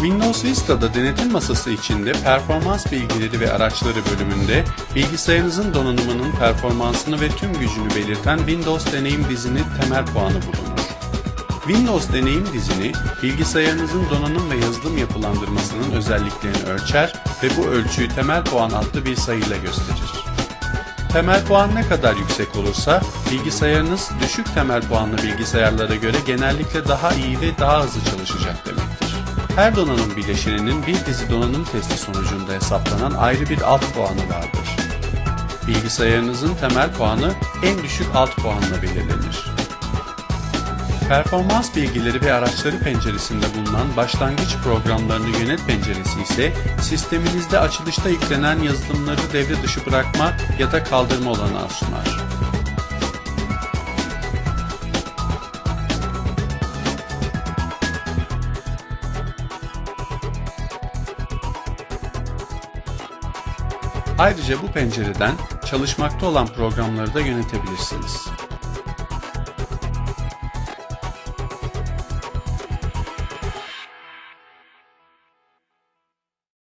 Windows Vista'da denetim masası içinde performans bilgileri ve araçları bölümünde bilgisayarınızın donanımının performansını ve tüm gücünü belirten Windows deneyim dizini temel puanı bulunur. Windows deneyim dizini bilgisayarınızın donanım ve yazılım yapılandırmasının özelliklerini ölçer ve bu ölçüyü temel puan adlı bir sayıyla gösterir. Temel puan ne kadar yüksek olursa bilgisayarınız düşük temel puanlı bilgisayarlara göre genellikle daha iyi ve daha hızlı çalışacak demektir. Her donanım bileşeninin bir dizi donanım testi sonucunda hesaplanan ayrı bir alt puanı vardır. Bilgisayarınızın temel puanı en düşük alt puanla belirlenir. Performans bilgileri ve araçları penceresinde bulunan başlangıç programlarını yönet penceresi ise sisteminizde açılışta yüklenen yazılımları devre dışı bırakma ya da kaldırma olanağı sunar. Ayrıca bu pencereden çalışmakta olan programları da yönetebilirsiniz.